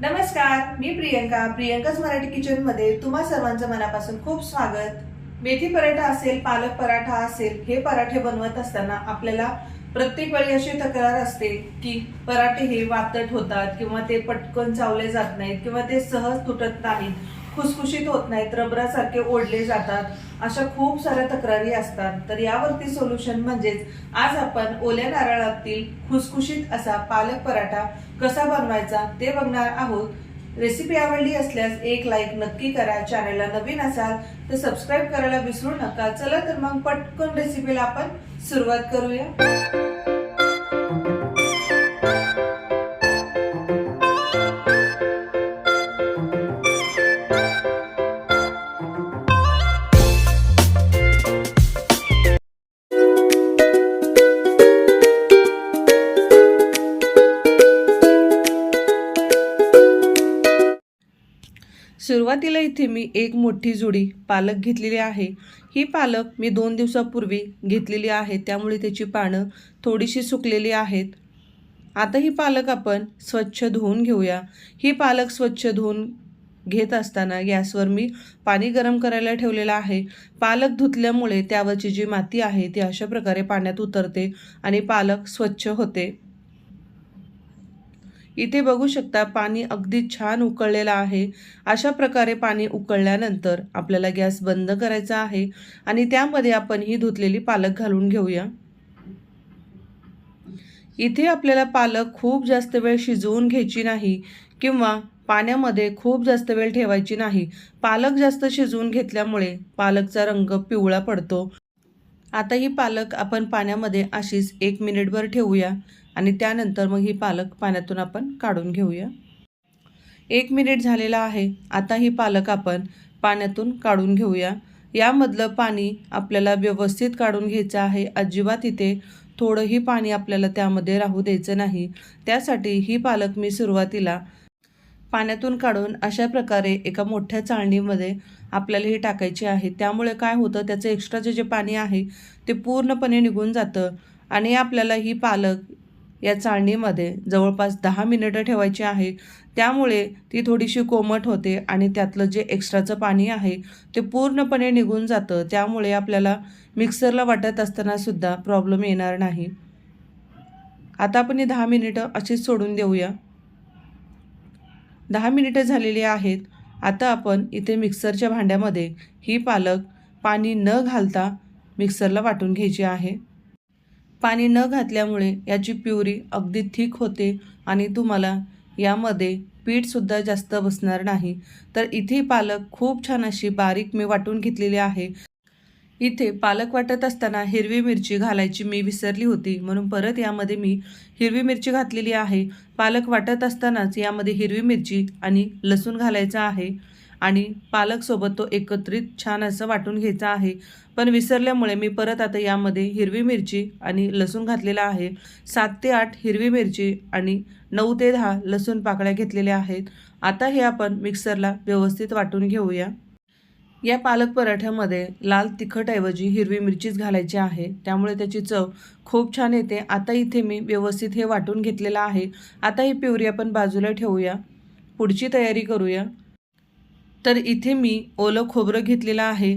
नमस्कार मी प्रियंका प्रियंकाच मराठी किचनमध्ये तुम्हा सर्वांचं मनापासून खूप स्वागत. मेथी पराठा असेल पालक पराठा असेल हे पराठे बनवत असताना आपल्याला प्रत्येक वेळी अशी तक्रार असते की पराठे हे वातट होतात किंवा ते पटकन चावले जात नाहीत किंवा ते सहज तुटत नाहीत. खुसखुशीत होत नाहीत रबरासारखे ओढले जातात. अशा खूप साऱ्या तक्रारी असतात. तर यावरती सोल्युशन म्हणजेच आज आपण ओल्या नारळातील खुसखुशीत असा पालक पराठा कसा बनवायचा ते बघणार आहोत. रेसिपी आवडली असल्यास एक लाईक नक्की करा. चॅनलला नवीन असाल तर सबस्क्राईब करायला विसरू नका. चला तर मग पटकन रेसिपीला आपण सुरुवात करूया. सुरुवातीला इथे मी एक मोठी जुडी पालक घेतलेली आहे. ही पालक मी दोन दिवसापूर्वी घेतलेली आहे. त्यामुळे त्याची पानं थोडीशी सुकलेली आहेत. आता ही पालक आपण स्वच्छ धुवून घेऊया. ही पालक स्वच्छ धुवून घेत असताना गॅसवर मी पाणी गरम करायला ठेवलेलं आहे. पालक धुतल्यामुळे त्यावरची जी माती आहे ती अशा प्रकारे पाण्यात उतरते आणि पालक स्वच्छ होते. इथे बघू शकता पाणी अगदी छान उकळलेलं आहे. अशा प्रकारे पाणी उकळल्यानंतर आपल्याला गॅस बंद करायचा आहे आणि त्यामध्ये आपण ही धुतलेली पालक घालून घेऊया. इथे आपल्याला पालक खूप जास्त वेळ शिजवून घ्यायची नाही किंवा पाण्यामध्ये खूप जास्त वेळ ठेवायची नाही. पालक जास्त शिजवून घेतल्यामुळे पालकचा रंग पिवळा पडतो. आता ही पालक आपण पाण्यामध्ये अशीच एक मिनिटभर ठेवूया. आणि त्यानंतर मग ही पालक पाण्यातून आपण काढून घेऊया. एक मिनिट झालेला आहे. आता ही पालक आपण पाण्यातून काढून घेऊया. यामधलं पाणी आपल्याला व्यवस्थित काढून घ्यायचं आहे. अजिबात इथे थोडंही पाणी आपल्याला त्यामध्ये राहू द्यायचं नाही. त्यासाठी ही पालक मी सुरुवातीला पाण्यातून काढून अशा प्रकारे एका मोठ्या चाळणीमध्ये आपल्याला ही टाकायची आहे. त्यामुळे काय होतं त्याचं एक्स्ट्राचे जे पाणी आहे ते पूर्णपणे निघून जातं आणि आपल्याला ही पालक या चाळणीमध्ये जवळपास दहा मिनिटं ठेवायची आहे. त्यामुळे ती थोडीशी कोमट होते आणि त्यातलं जे एक्स्ट्राचं पाणी आहे ते पूर्णपणे निघून जातं. त्यामुळे आपल्याला मिक्सरला वाटत असतानासुद्धा प्रॉब्लेम येणार नाही. आता आपण ही दहा मिनिटं अशीच सोडून देऊया. दहा मिनिटं झालेली आहेत. आता आपण इथे मिक्सरच्या भांड्यामध्ये ही पालक पाणी न घालता मिक्सरला वाटून घ्यायची आहे. पाणी न घातल्यामुळे याची प्युरी अगदी थिक होते आणि तुम्हाला यामध्ये पीठसुद्धा जास्त बसणार नाही. तर इथे पालक खूप छान अशी बारीक मी वाटून घेतलेली आहे. इथे पालक वाटत असताना हिरवी मिरची घालायची मी विसरली होती. म्हणून परत यामध्ये मी हिरवी मिरची घातलेली आहे. पालक वाटत असतानाच यामध्ये हिरवी मिरची आणि लसूण घालायचा आहे. आणि पालकसोबत तो एकत्रित छान असं वाटून घ्यायचा आहे. पण विसरल्यामुळे मी परत आता यामध्ये हिरवी मिरची आणि लसूण घातलेला आहे. सात ते आठ हिरवी मिरची आणि नऊ ते दहा लसूण पाकळ्या घेतलेल्या आहेत. आता हे आपण मिक्सरला व्यवस्थित वाटून घेऊया. या पालक पराठ्यामध्ये लाल तिखटऐवजी हिरवी मिरचीच घालायची आहे. त्यामुळे त्याची चव खूप छान येते. आता इथे मी व्यवस्थित हे वाटून घेतलेलं आहे. आता ही प्युरी आपण बाजूला ठेवूया. पुढची तयारी करूया. तर इथे मी ओलं खोबरं घेतलेलं आहे.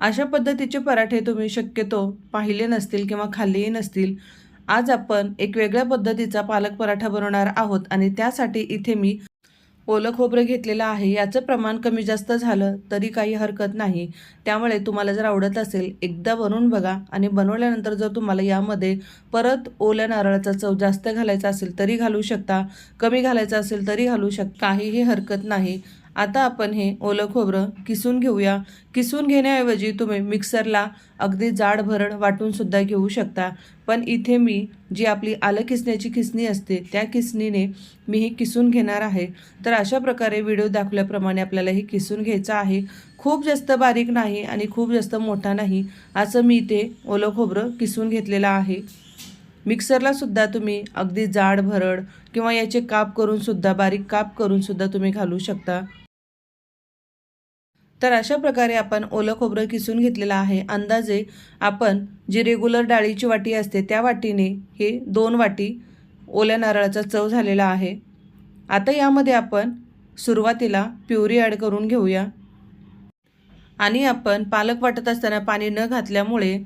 अशा पद्धतीचे पराठे तुम्ही शक्यतो पाहिले नसतील किंवा खाल्लेही नसतील. आज आपण एक वेगळ्या पद्धतीचा पालक पराठा बनवणार आहोत आणि त्यासाठी इथे मी ओलं खोबरं घेतलेलं आहे. याचं प्रमाण कमी जास्त झालं तरी काही हरकत नाही. त्यामुळे तुम्हाला जर आवडत असेल एकदा बनवून बघा आणि बनवल्यानंतर जर तुम्हाला यामध्ये परत ओल्या नारळाचा चव जास्त घालायचा असेल तरी घालू शकता कमी घालायचा असेल तरी घालू शकता काहीही हरकत नाही. आता आपण हे ओलं खोबरं किसून घेऊया. किसून घेण्याऐवजी तुम्ही मिक्सरला अगदी जाड भरड वाटूनसुद्धा घेऊ शकता. पण इथे मी जी आपली आलं किसण्याची किसणी असते त्या किसणीने मी ही किसून घेणार आहे. तर अशा प्रकारे व्हिडिओ दाखवल्याप्रमाणे आपल्याला ही किसून घ्यायचं आहे. खूप जास्त बारीक नाही आणि खूप जास्त मोठा नाही असं मी इथे ओलं खोबरं किसून घेतलेलं आहे. मिक्सरला सुद्धा तुम्ही अगदी जाड भरड किंवा याचे काप करून सुद्धा बारीक काप करून सुद्धा तुम्ही घालू शकता. तर अशा प्रकारे आपण ओलं खोबरं किसून घेतलेलं आहे. अंदाजे आपण जी रेग्युलर डाळीची वाटी असते त्या वाटीने हे दोन वाटी ओल्या नारळाचा चव झालेला आहे. आता यामध्ये आपण सुरुवातीला प्युरी ॲड करून घेऊया. आणि आपण पालक वाटत असताना पाणी न घातल्यामुळे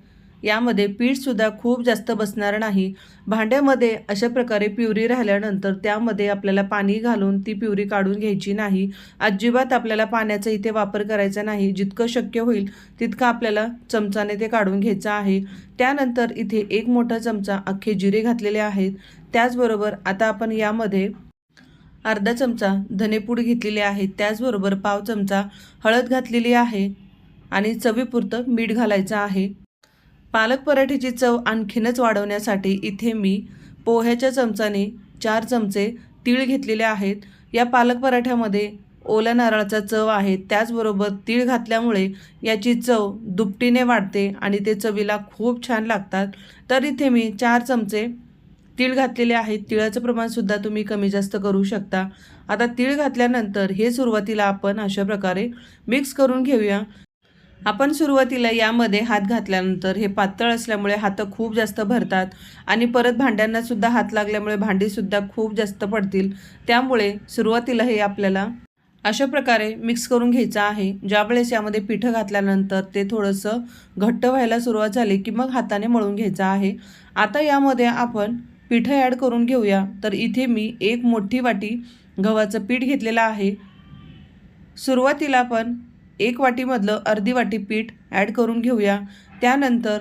यामध्ये पीठसुद्धा खूप जास्त बसणार नाही. भांड्यामध्ये अशा प्रकारे प्युरी राहिल्यानंतर त्यामध्ये आपल्याला पाणी घालून ती प्युरी काढून घ्यायची नाही. अजिबात आपल्याला पाण्याचा इथे वापर करायचा नाही. जितकं शक्य होईल तितकं आपल्याला चमचाने ते काढून घ्यायचं आहे. त्यानंतर इथे एक मोठा चमचा अख्खे जिरे घातलेले आहेत. त्याचबरोबर आता आपण यामध्ये अर्धा चमचा धनेपूड घेतलेली आहे. त्याचबरोबर पाव चमचा हळद घातलेली आहे आणि चवीपुरतं मीठ घालायचं आहे. पालक पराठीची चव आणखीनच वाढवण्यासाठी इथे मी पोह्याच्या चमचाने चार चमचे तीळ घेतलेले आहेत. या पालक पराठ्यामध्ये ओल्या नारळाचा चव आहे. त्याचबरोबर तीळ घातल्यामुळे याची चव दुपटीने वाढते आणि ते चवीला खूप छान लागतात. तर इथे मी चार चमचे तीळ घातलेले आहेत. तिळाचं प्रमाणसुद्धा तुम्ही कमी जास्त करू शकता. आता तीळ घातल्यानंतर हे सुरुवातीला आपण अशा प्रकारे मिक्स करून घेऊया. आपण सुरुवातीला यामध्ये हात घातल्यानंतर हे पातळ असल्यामुळे हात खूप जास्त भरतात आणि परत भांड्यांनासुद्धा हात लागल्यामुळे भांडीसुद्धा खूप जास्त पडतील. त्यामुळे सुरुवातीला हे आपल्याला अशा प्रकारे मिक्स करून घ्यायचं आहे. ज्यावेळेस यामध्ये पिठं घातल्यानंतर ते थोडंसं घट्ट व्हायला सुरुवात झाली की मग हाताने मळून घ्यायचं आहे. आता यामध्ये आपण पिठं ॲड करून घेऊया. तर इथे मी एक मोठी वाटी गव्हाचं पीठ घेतलेलं आहे. सुरुवातीला आपण एक वाटीमधलं अर्धी वाटी पीठ ॲड करून घेऊया. त्यानंतर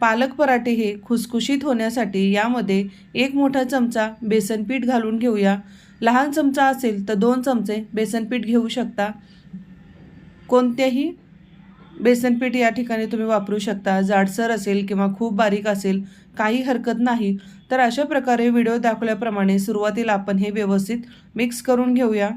पालक पराठे हे खुसखुशीत होण्यासाठी यामध्ये एक मोठा चमचा बेसन पीठ घालून घेऊया. लहान चमचा असेल तर दोन चमचे बेसन पीठ घेऊ शकता. कोणत्याही बेसन पीठ या ठिकाणी तुम्ही वापरू शकता. जाडसर असेल किंवा खूप बारीक असेल काही हरकत नाही. तर अशा प्रकारे व्हिडिओ दाखवल्याप्रमाणे सुरुवातीला आपण हे व्यवस्थित मिक्स करून घेऊया.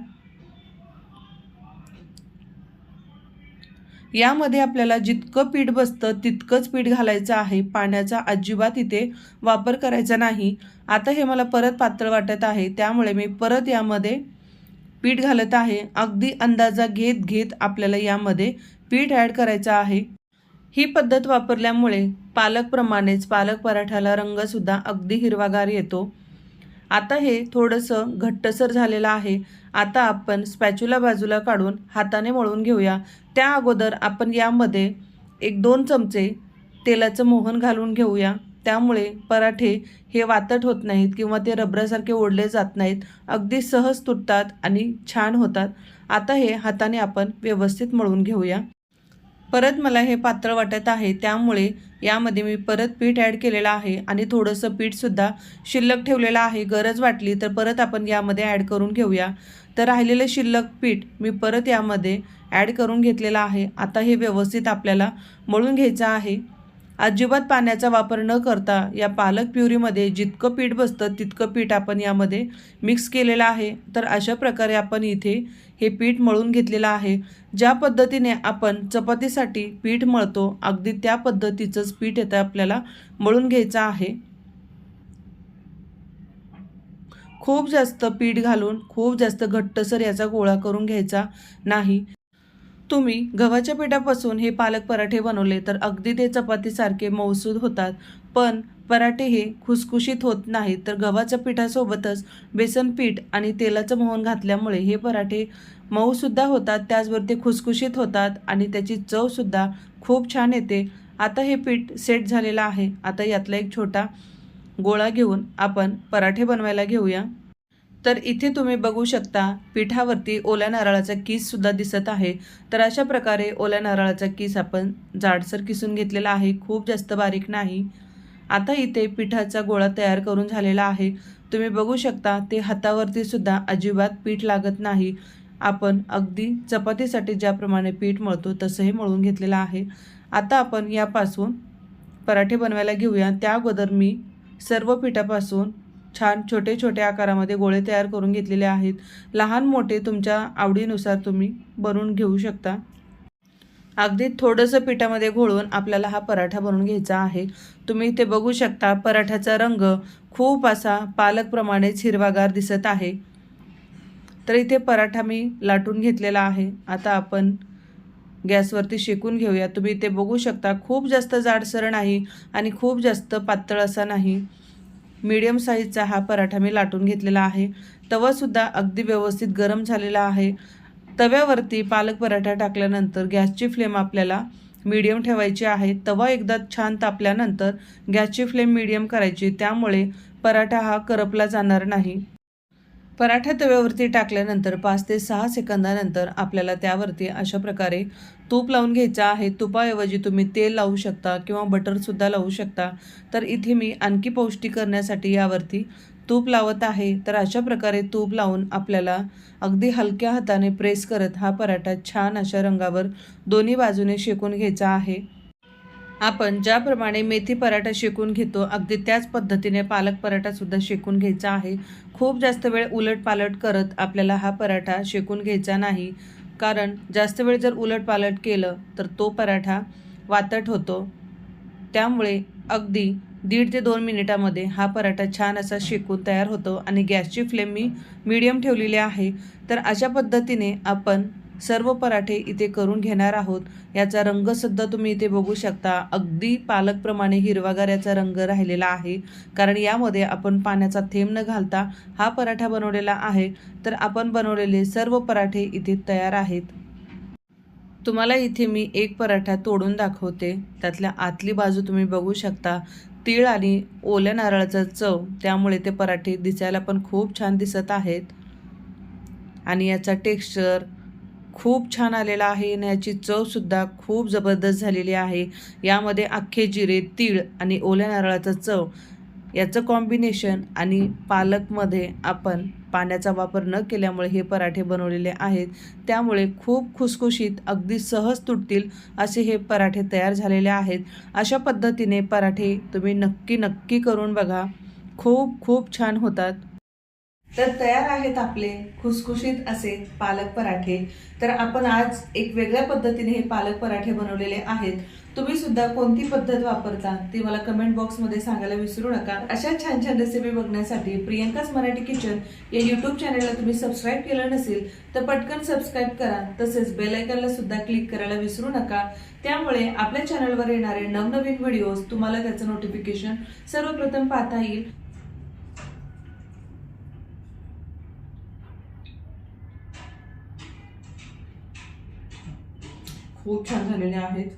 यामध्ये आपल्याला जितकं पीठ बसतं तितकंच पीठ घालायचं आहे. पाण्याचा अजिबात इथे वापर करायचा नाही. आता हे मला परत पातळ वाटत आहे. त्यामुळे मी परत यामध्ये पीठ घालत आहे. अगदी अंदाजा घेत घेत आपल्याला यामध्ये पीठ ॲड करायचं आहे. ही पद्धत वापरल्यामुळे पालकप्रमाणेच पालक पराठ्याला रंगसुद्धा अगदी हिरवागार येतो. आता हे थोडंसं घट्टसर झालेलं आहे. आता आपण स्पॅच्युला बाजूला काढून हाताने मळून घेऊया. त्या अगोदर आपण यामध्ये एक दोन चमचे तेलाचं मोहन घालून घेऊया. त्यामुळे पराठे हे वातट होत नाहीत किंवा ते रबरासारखे ओढले जात नाहीत. अगदी सहज तुटतात आणि छान होतात. आता हे हाताने आपण व्यवस्थित मळून घेऊया. परत मला हे पातळ वाटत आहे त्यामुळे यामध्ये मी परत पीठ ॲड केलेलं आहे आणि थोडंसं पीठसुद्धा शिल्लक ठेवलेलं आहे. गरज वाटली तर परत आपण यामध्ये ॲड करून घेऊया. तर राहिलेलं शिल्लक पीठ मी परत यामध्ये ॲड करून घेतलेलं आहे. आता हे व्यवस्थित आपल्याला मळून घ्यायचं आहे. अजिबात पाण्याचा वापर न करता या पालक प्युरीमध्ये जितकं पीठ बसतं तितकं पीठ आपण यामध्ये मिक्स केलेलं आहे. तर अशा प्रकारे आपण इथे हे पीठ मळून घेतलेलं आहे. ज्या पद्धतीने आपण चपातीसाठी पीठ मळतो अगदी त्या पद्धतीचंच पीठ येतं आपल्याला मळून घ्यायचं आहे. खूप जास्त पीठ घालून खूप जास्त घट्टसर याचा गोळा करून घ्यायचा नाही. तुम्ही गव्हाच्या पिठापासून हे पालक पराठे बनवले तर अगदी ते चपातीसारखे मौसूद होतात. पण पराठे हे खुसखुशीत होत नाहीत तर गव्हाच्या पिठासोबतच बेसन पीठ आणि तेलाचं मोहन घातल्यामुळे हे पराठे मऊसुद्धा होतात त्याचबरोबर ते खुसखुशीत होतात आणि त्याची चवसुद्धा खूप छान येते. आता हे पीठ सेट झालेलं आहे. आता यातला एक छोटा गोळा घेऊन आपण पराठे बनवायला घेऊया. तर इथे तुम्ही बघू शकता पिठावरती ओल्या नारळाचा किससुद्धा दिसत आहे. तर अशा प्रकारे ओल्या नारळाचा किस आपण जाडसर किसून घेतलेला आहे. खूप जास्त बारीक नाही. आता इथे पिठाचा गोळा तयार करून झालेला आहे. तुम्ही बघू शकता ते हातावरती सुद्धा अजिबात पीठ लागत नाही. आपण अगदी चपातीसाठी ज्याप्रमाणे पीठ मळतो तसंही मळून घेतलेलं आहे. आता आपण यापासून पराठे बनवायला घेऊया. त्या अगोदर मी सर्व पिठापासून छान छोटे छोटे आकारामध्ये गोळे तयार करून घेतलेले आहेत. लहान मोठे तुमच्या आवडीनुसार तुम्ही बनवून घेऊ शकता. अगदी थोडंसं पिठामध्ये घोळून आपल्याला हा पराठा बनवून घ्यायचा आहे. तुम्ही इथे बघू शकता पराठ्याचा रंग खूप असा पालकप्रमाणेच हिरवागार दिसत आहे. तर इथे पराठा मी लाटून घेतलेला आहे. आता आपण गॅसवरती शेकून घेऊया. तुम्ही इथे बघू शकता खूप जास्त जाडसर नाही आणि खूप जास्त पातळ असा नाही. मीडियम साईजचा हा पराठा मी लाटून घेतलेला आहे. तवासुद्धा अगदी व्यवस्थित गरम झालेला आहे. तव्यावरती पालक पराठा टाकल्यानंतर गॅसची फ्लेम आपल्याला मीडियम ठेवायची आहे. तवा एकदा छान तापल्यानंतर गॅसची फ्लेम मीडियम करायची. त्यामुळे पराठा हा करपला जाणार नाही. पराठा तव्यावरती टाकल्यानंतर पाच ते सहा सेकंदानंतर आपल्याला त्यावरती अशा प्रकारे तूप लावून घ्यायचं आहे. तुपाऐवजी तुम्ही तेल लावू शकता किंवा बटरसुद्धा लावू शकता. तर इथे मी आणखी पौष्टिक करण्यासाठी यावरती तूप लावत आहे तर अशा प्रकारे तूप लावून आपल्याला अगदी हलक्या हाताने प्रेस करत हा पराठा छान अशा रंगावर दोन्ही बाजूने शेकून घ्यायचा आहे. आपण ज्याप्रमाणे मेथी पराठा शेकून घेतो अगदी त्याच पद्धतीने पालक पराठासुद्धा शेकून घ्यायचा आहे. खूप जास्त वेळ उलट पालट करत आपल्याला हा पराठा शेकून घ्यायचा नाही. कारण जास्त वेळ जर उलट पालट केलं तर तो पराठा वातट होतो. त्यामुळे अगदी दीड ते दोन मिनिटामध्ये हा पराठा छान असा शेकून तयार होतो आणि गॅसची फ्लेम मी मीडियम ठेवलेली आहे. तर अशा पद्धतीने आपण सर्व पराठे इथे करून घेणार आहोत. याचा रंगसुद्धा तुम्ही इथे बघू शकता. अगदी पालकप्रमाणे हिरवागार याचा रंग राहिलेला आहे. कारण यामध्ये आपण पाण्याचा थेंब न घालता हा पराठा बनवलेला आहे. तर आपण बनवलेले सर्व पराठे इथे तयार आहेत. तुम्हाला इथे मी एक पराठा तोडून दाखवते. त्यातल्या आतली बाजू तुम्ही बघू शकता. तीळ आणि ओल्या नारळाचा चव त्यामुळे ते पराठे दिसायला पण खूप छान दिसत आहेत. आणि याचा टेक्स्चर खूप छान आलेला आहे आणि याची चवसुद्धा खूप जबरदस्त झालेली आहे. यामध्ये अख्खे जिरे तीळ आणि ओल्या नारळाचा चव याचं कॉम्बिनेशन आणि पालकमध्ये आपण पाण्याचा वापर न केल्यामुळे हे पराठे बनवलेले आहेत. त्यामुळे खूप खुसखुशीत अगदी सहज तुटतील असे हे पराठे तयार झालेले आहेत. अशा पद्धतीने पराठे तुम्ही नक्की नक्की करून बघा. खूप खूप छान होतात. तर तयार आहेत आपले खुसखुशीत असे पालक पराठे. तर आपण आज एक वेगळ्या पद्धतीने हे पालक पराठे बनवलेले आहेत. तुम्ही सुद्धा कोणती पद्धत वापरता ती मला कमेंट बॉक्समध्ये सांगायला विसरू नका. अशा छान छान रेसिपी बघण्यासाठी प्रियंकाच मराठी किचन या युट्यूब चॅनलला तुम्ही सबस्क्राईब केलं नसेल तर पटकन सबस्क्राईब करा. तसेच बेलायकनला सुद्धा क्लिक करायला विसरू नका. त्यामुळे आपल्या चॅनलवर येणारे नवनवीन व्हिडिओज तुम्हाला त्याचं नोटिफिकेशन सर्वप्रथम पाहता येईल. खूप छान झालेले आहेत.